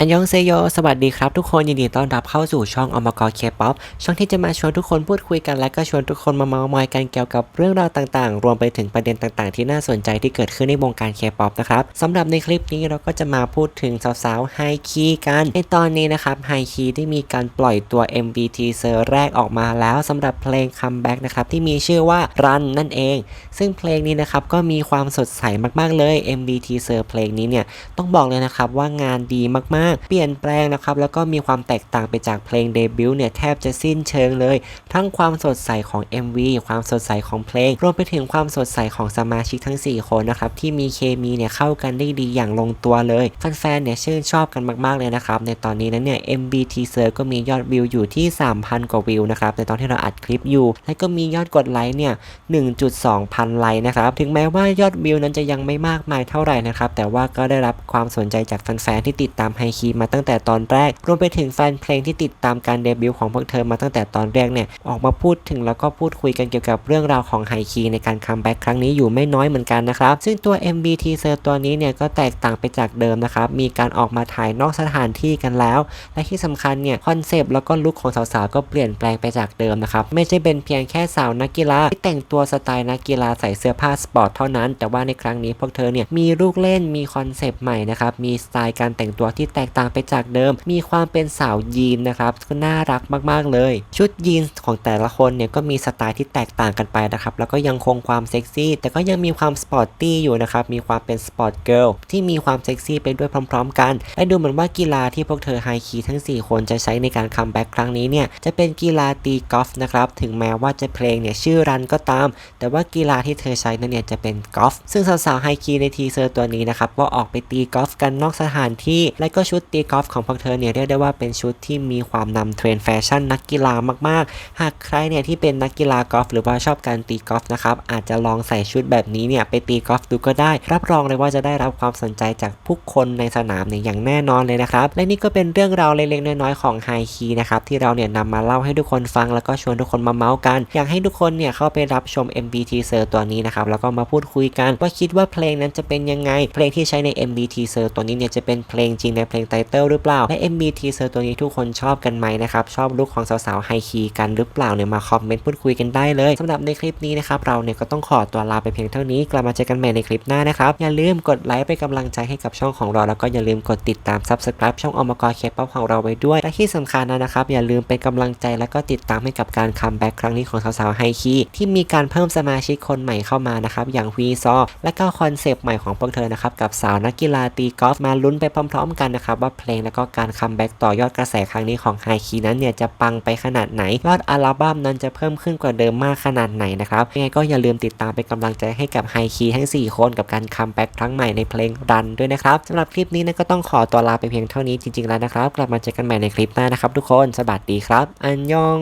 อันยองเซโย สวัสดีครับทุกคน ยินดีต้อนรับเข้าสู่ช่องอมกรเคป๊อปช่องที่จะมาชวนทุกคนพูดคุยกัน และก็ชวนทุกคนมาเมาส์มอยกันเกี่ยวกับเรื่องราวต่างๆ รวมไปถึงประเด็นต่างๆ ที่น่าสนใจที่เกิดขึ้นในวงการเคป๊อปนะครับสำหรับในคลิปนี้เราก็จะมาพูดถึงสาวๆไฮคีกัน ในตอนนี้นะครับไฮคีได้มีการปล่อยตัว MV teaser แรกออกมาแล้วสำหรับเพลง comeback นะครับที่มีชื่อว่า Run นั่นเอง ซึ่งเพลงนี้นะครับก็มีความสดใสมากๆเลย MV teaser เพลงนี้เนี่ยต้องบอกเลยนะครับว่างานดีมากๆเปลี่ยนแปลงนะครับแล้วก็มีความแตกต่างไปจากเพลงเดบิวต์เนี่ยแทบจะสิ้นเชิงเลย ทั้งความสดใสของ MV ความสดใสของเพลง รวมไปถึงความสดใสของสมาชิกทั้ง 4 คนนะครับที่มีเคมีเนี่ยเข้ากันได้ดีอย่างลงตัวเลยแฟนๆเนี่ยชื่นชอบกันมากๆเลยนะครับในตอนนี้นั้นเนี่ย MV teaser ก็มียอดวิวอยู่ที่ 3,000 กว่าวิวนะครับในตอนที่เราอัดคลิปอยู่ และก็มียอดกดไลค์เนี่ย 1.2 พันไลค์นะครับถึงแม้ว่ายอดวิวนั้นจะยังไม่มากมายเท่าไหร่นะครับแต่ว่าก็ได้รับความสนใจจากแฟนๆที่ติดตามไฮคีมาตั้งแต่ตอนแรก รวมไปถึงแฟนเพลงที่ติดตามการเดบิวต์ของพวกเธอมาตั้งแต่ตอนแรกเนี่ยออกมาพูดถึงแล้วก็พูดคุยกันเกี่ยวกับเรื่องราวของไฮคีในการคัมแบ็กครั้งนี้อยู่ไม่น้อยเหมือนกันนะครับ ซึ่งตัว MV teaser ตัวนี้เนี่ยก็แตกต่างไปจากเดิมนะครับ มีการออกมาถ่ายนอกสถานที่กันแล้ว และที่สำคัญเนี่ยคอนเซปต์แล้วก็ลุคของสาวๆก็เปลี่ยนแปลงไปจากเดิมนะครับ ไม่ใช่เป็นเพียงแค่สาวนักกีฬาที่แต่งตัวสไตล์นักกีฬาใส่เสื้อผ้าสปอร์ตเท่านั้น แต่ว่าในครั้งนี้พวกเธอเนี่ยมีลูกเล่นมีคอนเซปต์ใหม่นะครับมีสไตล์การแต่งตัวที่แตกต่างไปจากเดิม มีความเป็นสาวยีนนะครับก็น่ารักมากๆเลย ชุดยีนของแต่ละคนเนี่ยก็มีสไตล์ที่แตกต่างกันไปนะครับแล้วก็ยังคงความเซ็กซี่แต่ก็ยังมีความสปอร์ตตี้อยู่นะครับมีความเป็นสปอร์ตเกิลที่มีความเซ็กซี่ไปด้วยพร้อม ๆ กันและดูเหมือนว่ากีฬาที่พวกเธอไฮคีทั้ง 4 คนจะใช้ในการคัมแบ็กครั้งนี้เนี่ยจะเป็นกีฬาตีกอล์ฟนะครับถึงแม้ว่าจะเพลงเนี่ยชื่อรันก็ตาม แต่ว่ากีฬาที่เธอใช้นั้นเนี่ยจะเป็นกอล์ฟซึ่งสาวๆไฮคีในทีเซอร์ตัวนี้นะครับก็ออกไปตีกอล์ฟกันนอกสถานที่และก็ชุดดตีกอล์ฟของพวกเธอเนี่ยเรียกได้ว่าเป็นชุดที่มีความนำเทรนด์แฟชั่นนักกีฬามากๆ หากใครเนี่ยที่เป็นนักกีฬากอล์ฟหรือว่าชอบการตีกอล์ฟนะครับอาจจะลองใส่ชุดแบบนี้เนี่ยไปตีกอล์ฟดูก็ได้ รับรองเลยว่าจะได้รับความสนใจจากผู้คนในสนามเนี่ยอย่างแน่นอนเลยนะครับและนี่ก็เป็นเรื่องราวเล็กๆน้อยๆของไฮคีนะครับที่เราเนี่ยนำมาเล่าให้ทุกคนฟังแล้วก็ชวนทุกคนมาเมาส์กัน อยากให้ทุกคนเนี่ยเข้าไปรับชม MV teaser ตัวนี้นะครับแล้วก็มาพูดคุยกันว่าคิดว่าเพลงนั้นจะเป็นยังไง เพลงที่ใช้ใน MV teaser ตัวนี้เนี่ยจะเป็นเพลงจริงในเพลงไตเติลหรือเปล่า และ MV teaser ตัวนี้ทุกคนชอบกันไหมนะครับ ชอบลุคของสาวๆไฮคีกันหรือเปล่าเนี่ยมาคอมเมนต์พูดคุยกันได้เลยสำหรับในคลิปนี้นะครับเราเนี่ยก็ต้องขอตัวลาไปเพียงเท่านี้ กลับมาเจอกันใหม่ในคลิปหน้านะครับ อย่าลืมกดไลค์เป็นกำลังใจให้กับช่องของเรา แล้วก็อย่าลืมกดติดตาม subscribe ช่องอมกรเคป๊อปของเราไว้ด้วยและที่สำคัญนะครับอย่าลืมเป็นกำลังใจและก็ติดตามให้กับการคัมแบ็กครั้งนี้ของสาวๆไฮคีที่มีการเพิ่มสมาชิกคนใหม่เข้ามานะครับอย่างวีซอและก็คอนเซปต์ใหม่ของพวกเธอนะครับกับสาวนักกีฬาตีกอล์ฟมาลุ้นไปพร้อม ๆ กันนะครับว่าเพลงและก็การคัมแบ็กต่อยอดกระแสครั้งนี้ของไฮคีนั้นเนี่ยจะปังไปขนาดไหนยอดอัลบั้มนั้นจะเพิ่มขึ้นกว่าเดิมมากขนาดไหนนะครับยังไงก็อย่าลืมติดตามเป็นกำลังใจให้กับไฮคีทั้ง 4 คนกับการคัมแบ็กครั้งใหม่ในเพลงรันด้วยนะครับสำหรับคลิปนี้นะก็ต้องขอตัวลาไปเพียงเท่านี้จริงๆแล้วนะครับกลับมาเจอกันใหม่ในคลิปหน้านะครับทุกคนสวัสดีครับ อันยอง